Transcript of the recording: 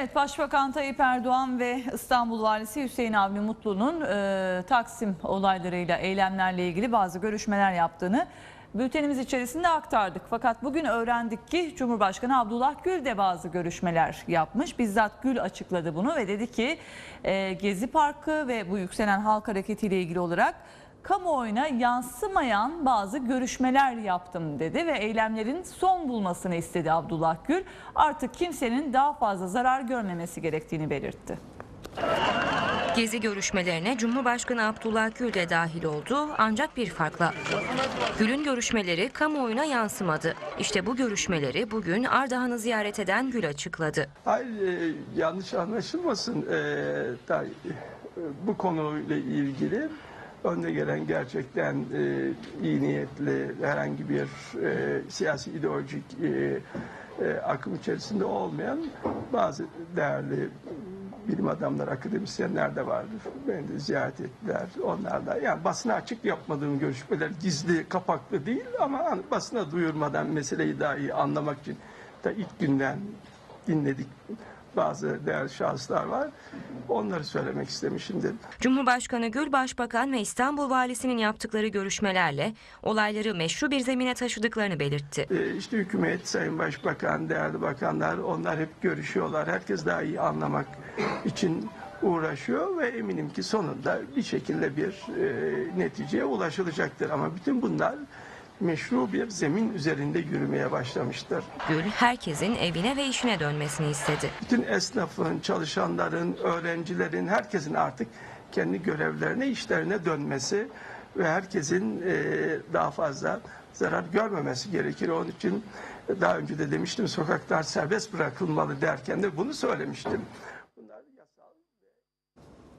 Evet Başbakan Tayyip Erdoğan ve İstanbul Valisi Hüseyin Avni Mutlu'nun e, Taksim olaylarıyla eylemlerle ilgili bazı görüşmeler yaptığını bültenimiz içerisinde aktardık. Fakat bugün öğrendik ki Cumhurbaşkanı Abdullah Gül de bazı görüşmeler yapmış. Bizzat Gül açıkladı bunu ve dedi ki e, Gezi Parkı ve bu yükselen halk hareketiyle ilgili olarak kamuoyuna yansımayan bazı görüşmeler yaptım dedi ve eylemlerin son bulmasını istedi Abdullah Gül. Artık kimsenin daha fazla zarar görmemesi gerektiğini belirtti. Gezi görüşmelerine Cumhurbaşkanı Abdullah Gül de dahil oldu ancak bir farkla. Gül'ün görüşmeleri kamuoyuna yansımadı. İşte bu görüşmeleri bugün Ardahan'ı ziyaret eden Gül açıkladı. Hayır e, yanlış anlaşılmasın. E, da, e, bu konuyla ilgili önde gelen gerçekten e, iyi niyetli herhangi bir e, siyasi ideolojik e, e, akım içerisinde olmayan bazı değerli bilim adamları, akademisyenler de vardır. Beni de ziyaret ettiler. Onlar da yani basına açık yapmadığım görüşmeler gizli, kapaklı değil ama hani basına duyurmadan meseleyi daha iyi anlamak için da ilk günden dinledik bazı değerli şahıslar var. Onları söylemek istemişimdir. Cumhurbaşkanı Gül, Başbakan ve İstanbul Valisi'nin yaptıkları görüşmelerle olayları meşru bir zemine taşıdıklarını belirtti. Ee, işte hükümet, Sayın Başbakan, değerli bakanlar onlar hep görüşüyorlar. Herkes daha iyi anlamak için uğraşıyor ve eminim ki sonunda bir şekilde bir e, neticeye ulaşılacaktır. Ama bütün bunlar meşru bir zemin üzerinde yürümeye başlamıştır. Gül, herkesin evine ve işine dönmesini istedi. bütün esnafın, çalışanların, öğrencilerin, herkesin artık kendi görevlerine, işlerine dönmesi ve herkesin e, daha fazla zarar görmemesi gerekir. Onun için daha önce de demiştim sokaklar serbest bırakılmalı derken de bunu söylemiştim.